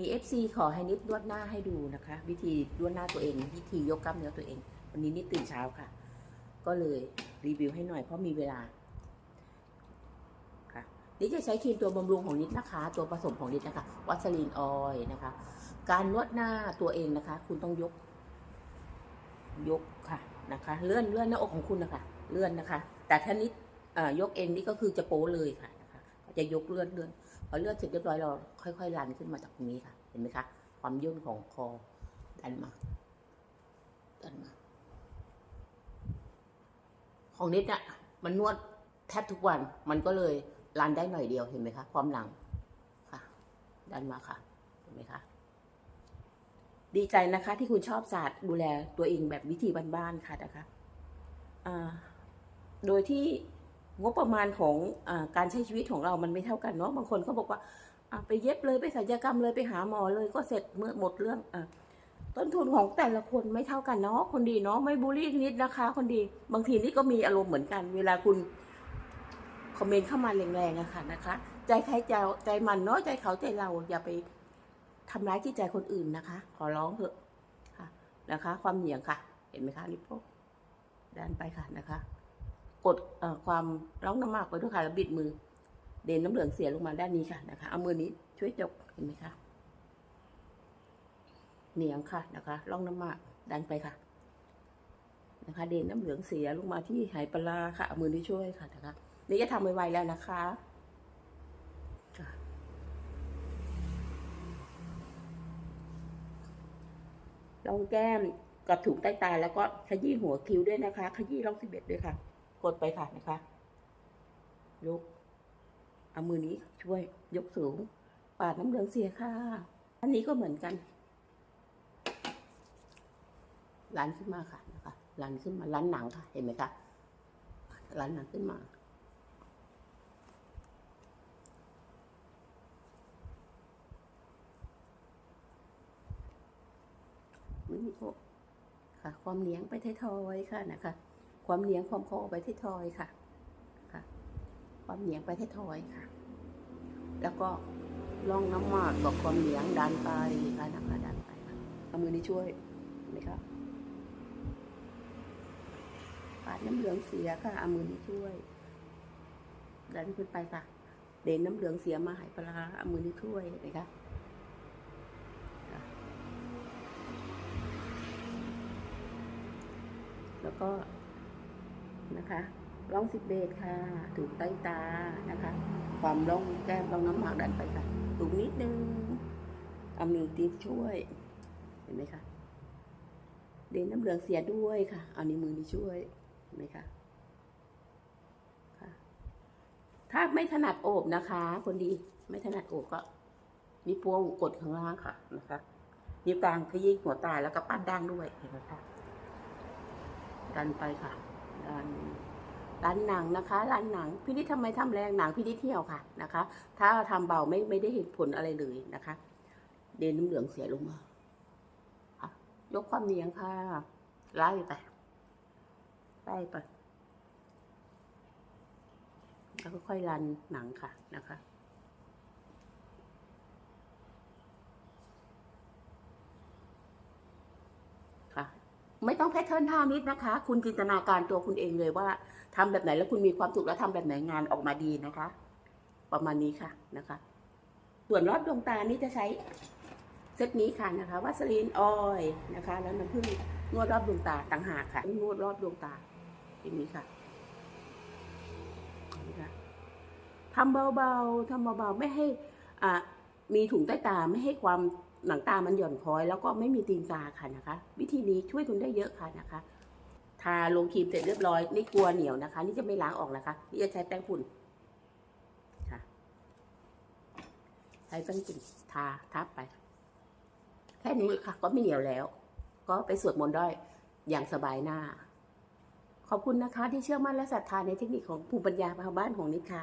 มี FC ขอให้นิดนวดหน้าให้ดูนะคะ วิธีนวดหน้าตัวเอง วิธียกกล้ามเนื้อตัวเอง วันนี้นิดตื่นเช้าค่ะ ก็เลยรีวิวให้หน่อยเพราะมีเวลาค่ะนิดจะใช้ครีมตัวบำรุงของนิดนะคะ ตัวผสมของนิดนะคะวัสลีนออยนะคะ การนวดหน้าตัวเองนะคะ คุณต้องยก ยกค่ะนะคะ เลื่อนเลื่อนหน้าอกของคุณนะคะ เลื่อนนะคะ แต่ถ้านิดเอ่ยกเองนี่ก็คือจะโป้เลยค่ะนะคะจะยกเลื่อนเลื่อน พอเลือดเสร็จเรียบร้อยเราค่อยๆลันขึ้นมาจากตรงนี้ค่ะ เห็นไหมคะความย่นของคอดันมาดันมา ของนิดอะมันนวดแทบทุกวัน มันก็เลยลันได้หน่อยเดียวเห็นไหมคะ ความหลังค่ะ ดันมาค่ะ เห็นไหมคะดีใจนะคะ ที่คุณชอบศาสตร์ดูแลตัวเองแบบวิธีบ้านๆค่ะนะคะ โดยที่ งบประมาณของอการใช้ชีวิตของเรามันไม่เท่ากันเนาะบางคนเขาบอกว่าไปเย็บเลยไปศัลยกรรมเลยไปหาหมอเลยก็เสร็จเมื่อหมดเรื่องอต้นทุนของแต่ละคนไม่เท่ากันเนาะคนดีเนาะไม่บูลลี่นิดนะคะ คนดี บางทีนี่ก็มีอารมณ์เหมือนกัน เวลาคุณคอมเมนต์เข้ามาแรงๆอะค่ะนะคะ ใจใครใจใจมันเนาะใจเขาใจเราอย่าไปทำร้ายจิตใจคนอื่นนะคะ ขอร้องเถอะค่ะนะคะ ความเหนียงค่ะ เห็นไหมคะลิปโป้ดันไปค่ะนะคะ กดความร้องน้ำมากไปด้วยค่ะแล้วบิดมือ เด่นน้ำเหลืองเสียลงมาด้านนี้ค่ะนะคะ เอามือนี้ช่วยจกเห็นไหมคะเหนียงค่ะนะคะร่องน้ำมากดันไปค่ะ นะคะ เด่นน้ำเหลืองเสียลงมาที่ไหปลาค่ะเอามือนี้ช่วยค่ะนะคะนี่จะทำไวๆแล้วนะคะค่ะลองแก้มกับถุงใต้ตาแล้วก็ขยี้หัวคิ้วด้วยนะคะ ขยี้ร่องสิบเอ็ดด้วยค่ะ กดไปค่ะนะคะยกเอามือนี้ช่วยยกสูง ปาดน้ำเหลืองเสียค่ะ อันนี้ก็เหมือนกันลันขึ้นมาค่ะนะคะลันขึ้นมาลันหนังค่ะ เห็นไหมคะลันหนังขึ้นมามือนี้ค่ะ ความเหนียงไปท้ายทอยค่ะนะคะ ความเหนียงความคอไปที่ทอยค่ะค่ะ ความเหนียงไปที่ทอยค่ะ แล้วก็ล่องน้ำหมากบอกความเหนียงดันไปค่ะนะคะดันไปค่ะเอามือนี้ช่วยเห็นไหมคะปาดน้ำเหลืองเสียค่ะเอามือนี้ช่วย ดันขึ้นไปค่ะ เด่นน้ำเหลืองเสียมาหายปลาเอามือนี้ช่วยเห็นไหมคะคะแล้วก็ นะคะร่องสิบเบตค่ะถูกใต้ตานะคะ ความร่องแก้มร่องน้ำหมากดันไปค่ะถูกนิดนึงเอามือตีช่วย เห็นไหมคะเดนน้ำเหลืองเสียด้วยค่ะ เอานิ้วมือนี้ช่วยเห็นไหมคะค่ะถ้าไม่ถนัดโอบนะคะ คนดีไม่ถนัดโอบก็นิ้วโป้งกดข้างล่างค่ะนะคะนิ้วกลางขยี้หัวตาแล้วก็ปั้นด่างด้วยเห็นไหมคะดันไปค่ะ ร้านหนังนะคะร้านหนังพี่นิดทำไมทำแรงหนังพี่นิดเที่ยวค่ะนะคะ ถ้าทำเบาไม่ไม่ได้เห็นผลอะไรเลยนะคะ เดนน้ำเหลืองเสียลงมาค่ะยกความเนียงค่ะไล่ไปไล่ไปแล้วก็ค่อยรันหนังค่ะนะคะ ไม่ต้องแพทเทิร์นท่านิดนะคะ คุณจินตนาการตัวคุณเองเลยว่าทำแบบไหนแล้วคุณมีความสุขแล้วทำแบบไหนงานออกมาดีนะคะ ประมาณนี้ค่ะนะคะ ส่วนรอบดวงตานี่จะใช้เซตนี้ค่ะนะคะวัสลีนออยนะคะ แล้วน้ำผึ้งนวดรอบดวงตาต่างหากค่ะนวดรอบดวงตาอย่างนี้ค่ะทำเบาๆทำเบาๆไม่ให้อ่า มีถุงใต้ตาไม่ให้ความหนังตามันหย่อนคล้อย แล้วก็ไม่มีตีนกาค่ะนะคะ วิธีนี้ช่วยคุณได้เยอะค่ะนะคะ ทาลงครีมเสร็จเรียบร้อยนี่กลัวเหนียวนะคะ นี่จะไม่ล้างออกนะคะ นี่จะใช้แป้งฝุ่นค่ะ ใช้แป้งฝุ่นทาทับไป แค่นี้ค่ะ ก็ไม่เหนียวแล้ว ก็ไปสวดมนต์ได้อย่างสบายหน้า ขอบคุณนะคะ ที่เชื่อมั่นและศรัทธาในเทคนิคของภูมิปัญญาชาวบ้านของนิดค่ะ